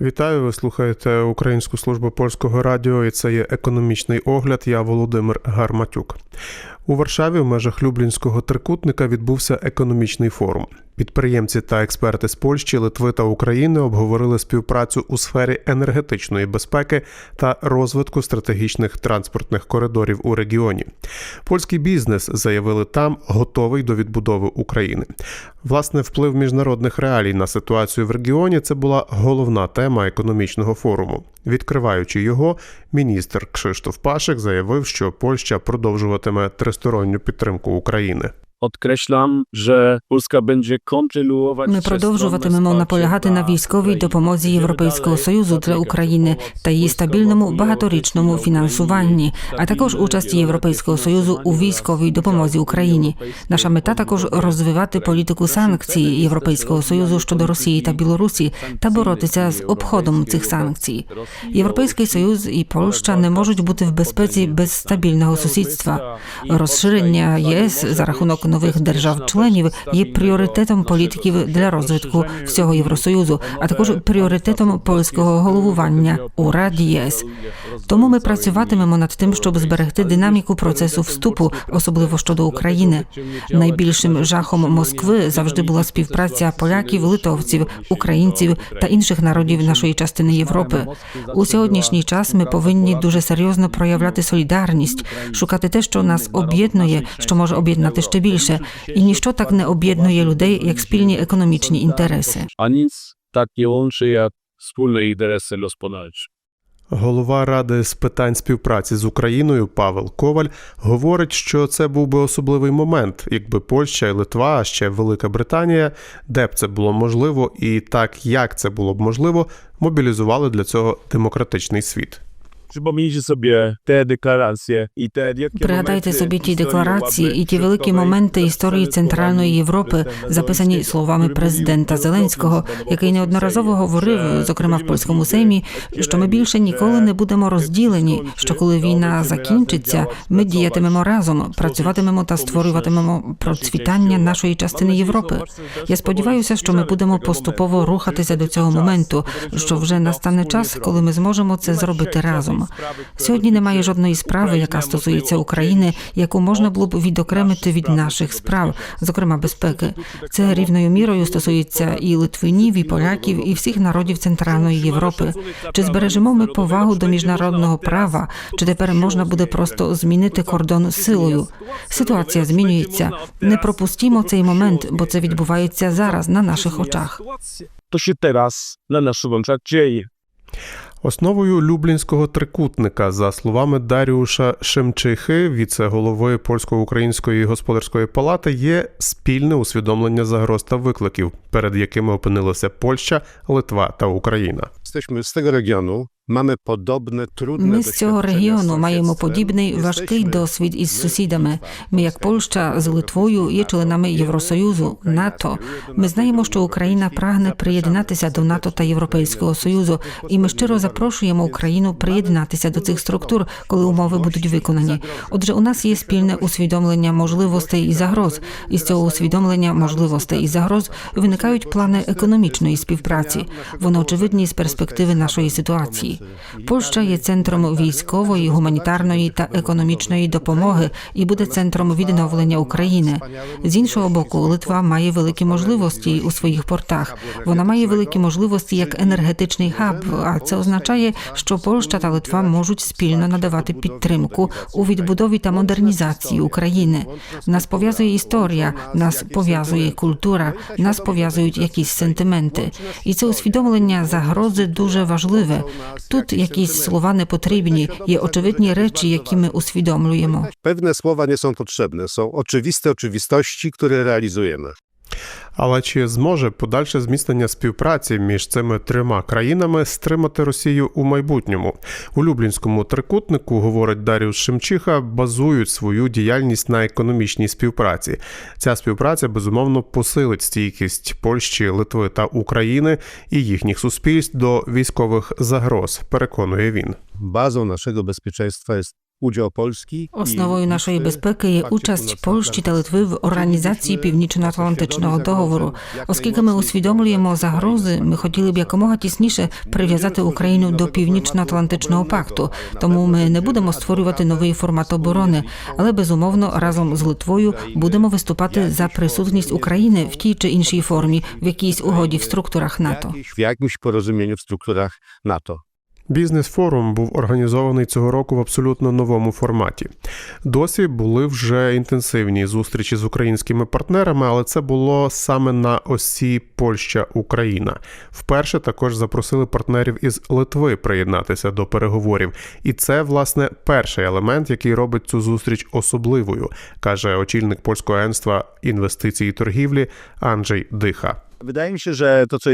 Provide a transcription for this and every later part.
Вітаю, ви слухаєте Українську службу польського радіо, і це є економічний огляд. Я Володимир Гарматюк. У Варшаві в межах Люблінського трикутника відбувся економічний форум. Підприємці та експерти з Польщі, Литви та України обговорили співпрацю у сфері енергетичної безпеки та розвитку стратегічних транспортних коридорів у регіоні. Польський бізнес заявили там готовий до відбудови України. Власне, вплив міжнародних реалій на ситуацію в регіоні це була головна тема економічного форуму. Відкриваючи його, міністр Кшиштоф Пашик заявив, що Польща продовжуватиме тристоронню підтримку України. Podkreślam, że Polska będzie kontynuować. Ми продовжуватимемо наполягати на військовій допомозі Європейського союзу для України та її стабільному багаторічному фінансуванні, а також участі Європейського союзу у військовій допомозі Україні. Наша мета також розвивати політику санкцій Європейського союзу щодо Росії та Білорусі та боротися з обходом цих санкцій. Європейський союз і Польща не можуть бути в безпеці без стабільного сусідства. Розширення ЄС за рахунок нових держав-членів є пріоритетом політиків для розвитку всього Євросоюзу, а також пріоритетом польського головування у Раді ЄС. Тому ми працюватимемо над тим, щоб зберегти динаміку процесу вступу, особливо щодо України. Найбільшим жахом Москви завжди була співпраця поляків, литовців, українців та інших народів нашої частини Європи. У сьогоднішній час ми повинні дуже серйозно проявляти солідарність, шукати те, що нас об'єднує, що може об'єднати ще більше, і ніщо так не об'єднує людей, як спільні економічні інтереси. A nic tak nie łączy jak wspólne interesy gospodarcze. Голова ради з питань співпраці з Україною Павел Коваль говорить, що це був би особливий момент, якби Польща і Литва, а ще Велика Британія, де б це було можливо, і так як це було б можливо, мобілізували для цього демократичний світ. Przypomnijcie sobie te deklaracje i te wielkie Пригадайте собі ті декларації і ті великі моменти історії центральної Європи, записані словами президента Зеленського, який неодноразово говорив, зокрема в польському сеймі, що ми більше ніколи не будемо розділені. Що коли війна закінчиться, ми діятимемо разом, працюватимемо та створюватимемо процвітання нашої частини Європи. Я сподіваюся, що ми будемо поступово рухатися до цього моменту, що вже настане час, коли ми зможемо це зробити разом. Жодної Сьогодні немає жодної справи, яка стосується України, яку можна було б відокремити від наших справ зокрема безпеки. Це рівною мірою стосується і Литвинів, і поляків, і всіх народів Центральної Європи. Чи збережемо ми повагу до міжнародного права? Чи тепер можна буде просто змінити кордон силою? Ситуація змінюється. Не пропустімо цей момент, бо це відбувається зараз на наших очах. Się teraz na naszych oczach dzieje. Основою Люблінського трикутника, за словами Даріуша Шемчихи, віце-голови польсько-української господарської палати, є спільне усвідомлення загроз та викликів, перед якими опинилися Польща, Литва та Україна. Z tego regionu, mamy podobne, trudne Ми з цього регіону маємо подібний важкий досвід із сусідами. Ми, як Польща з Литвою, є членами Євросоюзу, НАТО. Ми знаємо, що Україна прагне приєднатися до НАТО та Європейського союзу, і ми щиро запрошуємо Україну приєднатися до цих структур, коли умови будуть виконані. Отже, у нас є спільне усвідомлення можливостей і загроз. Із цього усвідомлення можливостей і загроз виникають плани економічної співпраці. Вони очевидні з перспективи нашої ситуації. Польща є центром військової, гуманітарної та економічної допомоги і буде центром відновлення України. З іншого боку, Литва має великі можливості у своїх портах. Вона має великі можливості як енергетичний хаб. А це означає, що Польща та Литва можуть спільно надавати підтримку у відбудові та модернізації України. Нас пов'язує історія, нас пов'язує культура, нас пов'язують якісь сентименти. І це усвідомлення загрози дуже важливе. Тут якісь слова не потрібні, є очевидні речі, які ми усвідомлюємо. Pewne słowa nie są potrzebne, są oczywiste oczywistości, które realizujemy. Але чи зможе подальше зміцнення співпраці між цими трьома країнами стримати Росію у майбутньому? У Люблінському трикутнику, говорить Даріус Шемчиха, базують свою діяльність на економічній співпраці. Ця співпраця безумовно посилить стійкість Польщі, Литви та України і їхніх суспільств до військових загроз, переконує він. Bazą naszego bezpieczeństwa jest udział Polski. Основою нашої безпеки є участь Польщі та Литви в організації Північно-Атлантичного договору. Оскільки ми усвідомлюємо загрози, ми хотіли б якомога тісніше прив'язати Україну до Північно-Атлантичного пакту. Тому ми не будемо створювати новий формат оборони, але безумовно разом з Литвою будемо виступати за присутність України в тій чи іншій формі, в якійсь угоді в структурах НАТО. w jakimś porozumieniu w strukturach NATO. Бізнес-форум був організований цього року в абсолютно новому форматі. Досі були вже інтенсивні зустрічі з українськими партнерами, але це було саме на осі Польща-Україна. Вперше також запросили партнерів із Литви приєднатися до переговорів. І це, власне, перший елемент, який робить цю зустріч особливою, каже очільник польського агентства інвестицій і торгівлі Анджей Диха. Wydaje mi się, że to, co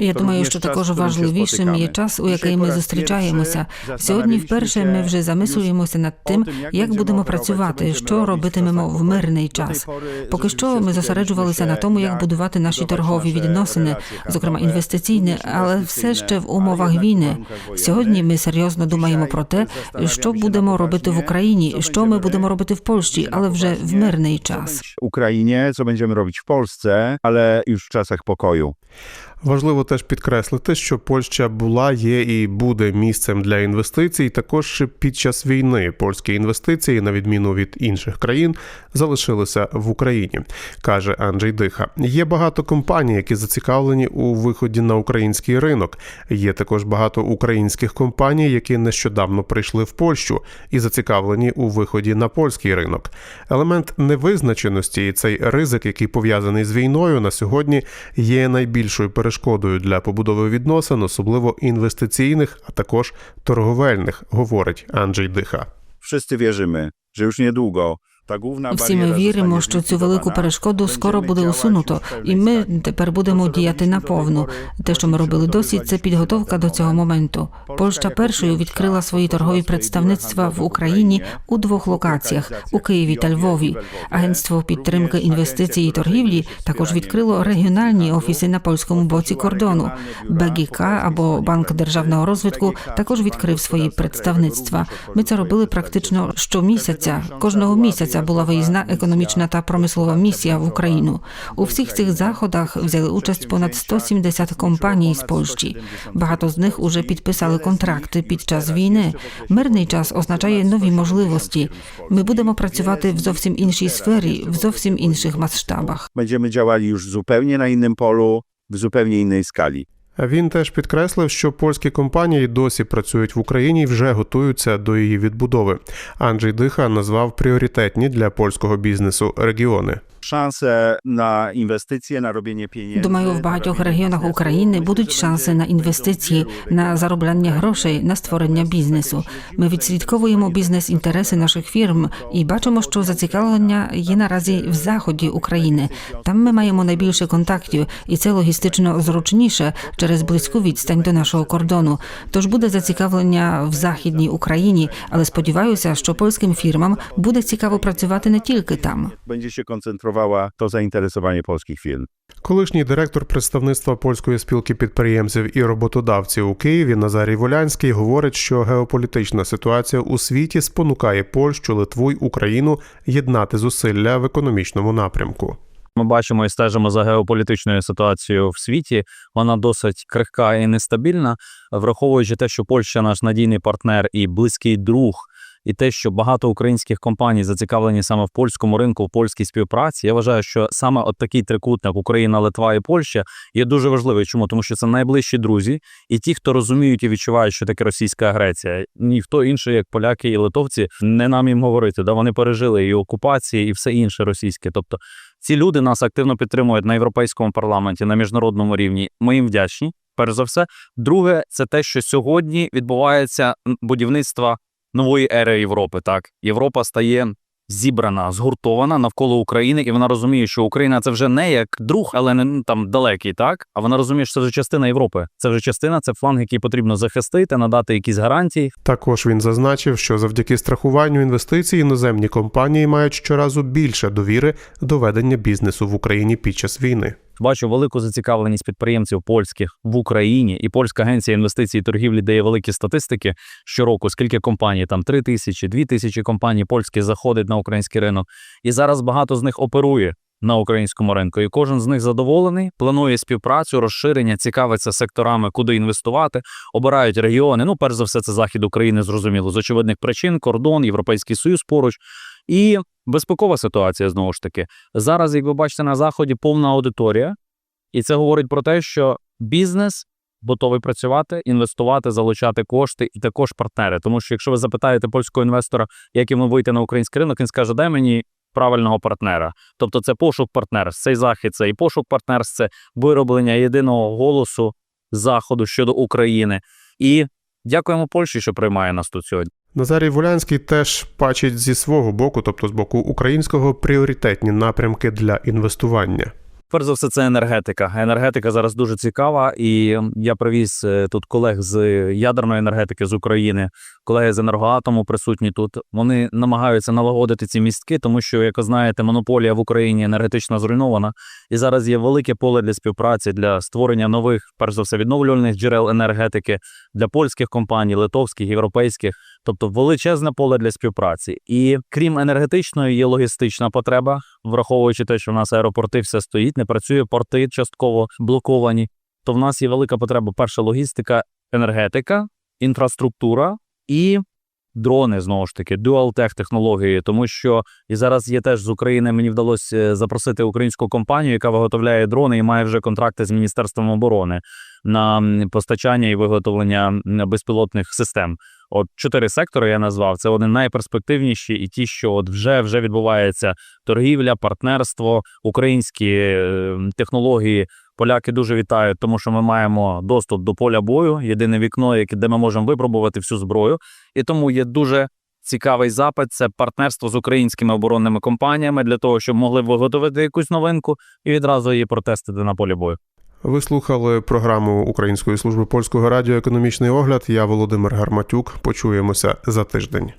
Я думаю, що також в важливішим є час, у який ми зустрічаємося. Сьогодні вперше ми вже замислюємося над тим, як будемо працювати, що робитимемо в мирний час. Поки що ми зосереджувалися на тому, як будувати наші торгові відносини, зокрема інвестиційні, але все ще в умовах війни. Сьогодні ми серйозно думаємо про те, що будемо робити в Україні, що ми будемо робити в Польщі, але вже в мирний час. Ukrainie, co będziemy robić w Polsce, ale już w czasach pokoju. Важливо теж підкреслити, що Польща була, є і буде місцем для інвестицій. Також під час війни польські інвестиції, на відміну від інших країн, залишилися в Україні, каже Анджей Диха. Є багато компаній, які зацікавлені у виході на український ринок. Є також багато українських компаній, які нещодавно прийшли в Польщу і зацікавлені у виході на польський ринок. Елемент невизначеності і цей ризик, який пов'язаний з війною, на сьогодні є найбільшою перешкодою для побудови відносин, особливо інвестиційних, а також торговельних, говорить Анджей Диха. Wszyscy wierzymy, że już niedługo Всі ми віримо, що цю велику перешкоду скоро буде усунуто, і ми тепер будемо діяти наповну. Те, що ми робили досі, це підготовка до цього моменту. Польща першою відкрила свої торгові представництва в Україні у двох локаціях у Києві та Львові. Агентство підтримки інвестицій і торгівлі також відкрило регіональні офіси на польському боці кордону. БГК або Банк державного розвитку також відкрив свої представництва. Ми це робили практично щомісяця. Кожного місяця була виїзна економічна та промислова місія в Україну. У всіх цих заходах взяли участь понад 170 компаній з Польщі. Багато з них уже підписали контракти під час війни. Мирний час означає нові можливості. Ми будемо працювати в зовсім іншій сфері, в зовсім інших масштабах. Będziemy działali już zupełnie na innym polu, w zupełnie innej skali. Він теж підкреслив, що польські компанії досі працюють в Україні і вже готуються до її відбудови. Анджей Диха назвав пріоритетні для польського бізнесу регіони. Szanse na inwestycje, na robienie pieniędzy. Думаю, в багатьох регіонах. України будуть шанси на інвестиції, на заробляння грошей, на створення бізнесу. Ми відслідковуємо бізнес-інтереси наших фірм і бачимо, що зацікавлення є наразі в заході України. Там ми маємо найбільше контактів, і це логістично зручніше через близьку відстань до нашого кордону. Тож буде зацікавлення в західній Україні, але сподіваюся, що польським фірмам буде цікаво працювати не тільки там. Będzie się koncentrowała to zainteresowanie polskich firm. Колишній директор представництва польської спілки підприємців і роботодавців у Києві Назарій Волянський говорить, що геополітична ситуація у світі спонукає Польщу, Литву й Україну єднати зусилля в економічному напрямку. Ми бачимо і стежимо за геополітичною ситуацією в світі. Вона досить крихка і нестабільна, враховуючи те, що Польща наш надійний партнер і близький друг. І те, що багато українських компаній зацікавлені саме в польському ринку, в польській співпраці, я вважаю, що саме от такий трикутник Україна, Литва і Польща є дуже важливий. Чому? Тому що це найближчі друзі, і ті, хто розуміють і відчувають, що таке російська агресія. Ніхто інший, як поляки і литовці, не нам їм говорити. Да вони пережили і окупації, і все інше російське. Тобто ці люди нас активно підтримують на європейському парламенті, на міжнародному рівні. Ми їм вдячні. Перш за все, друге, це те, що сьогодні відбувається будівництво нової ери Європи. Так, Європа стає зібрана, згуртована навколо України, і вона розуміє, що Україна це вже не як друг, але не ну, там далекий, так а вона розуміє, що це вже частина Європи. Це вже частина, це фланг, який потрібно захистити, надати якісь гарантії. Також він зазначив, що завдяки страхуванню інвестицій іноземні компанії мають щоразу більше довіри до ведення бізнесу в Україні під час війни. Бачу велику зацікавленість підприємців польських в Україні, і польська агенція інвестицій і торгівлі дає великі статистики щороку, скільки компаній там 3 тисячі, 2 тисячі компаній польських заходить на український ринок. І зараз багато з них оперує на українському ринку. І кожен з них задоволений, планує співпрацю, розширення, цікавиться секторами, куди інвестувати, обирають регіони. Ну, перш за все, це захід України, зрозуміло, з очевидних причин, кордон, Європейський Союз поруч. І безпекова ситуація знову ж таки. Зараз, як ви бачите, на заході повна аудиторія, і це говорить про те, що бізнес готовий працювати, інвестувати, залучати кошти і також партнери. Тому що якщо ви запитаєте польського інвестора, як йому вийти на український ринок, він скаже, дай мені. Правильного партнера, тобто це пошук партнерств. Цей захід це і пошук партнерств, це вироблення єдиного голосу заходу щодо України. І дякуємо Польщі, що приймає нас тут сьогодні. Назарій Волянський теж бачить зі свого боку, тобто з боку українського, пріоритетні напрямки для інвестування. Перш за все, це енергетика. Енергетика зараз дуже цікава, і я привіз е, тут колег з ядерної енергетики з України, колеги з енергоатому присутні тут. Вони намагаються налагодити ці містки, тому що, як ви знаєте, монополія в Україні енергетично зруйнована, і зараз є велике поле для співпраці для створення нових, перш за все, відновлювальних джерел енергетики для польських компаній, литовських, європейських, тобто величезне поле для співпраці. І крім енергетичної, є логістична потреба, враховуючи те, що в нас аеропорти все стоїть, не працює, порти частково блоковані. То в нас є велика потреба: перша логістика, енергетика, інфраструктура і дрони знову ж таки, дуалтех технології, тому що і зараз є теж з України. Мені вдалося е, запросити українську компанію, яка виготовляє дрони і має вже контракти з міністерством оборони на постачання і виготовлення безпілотних систем. От чотири сектори я назвав. Це вони найперспективніші, і ті, що от вже вже відбувається торгівля, партнерство, українські е, технології. Поляки дуже вітають, тому що ми маємо доступ до поля бою, єдине вікно, яке де ми можемо випробувати всю зброю. І тому є дуже цікавий запит. Це партнерство з українськими оборонними компаніями для того, щоб могли виготовити якусь новинку і відразу її протестити на полі бою. Ви слухали програму Української служби польського радіо Економічний огляд. Я Володимир Гарматюк. Почуємося за тиждень.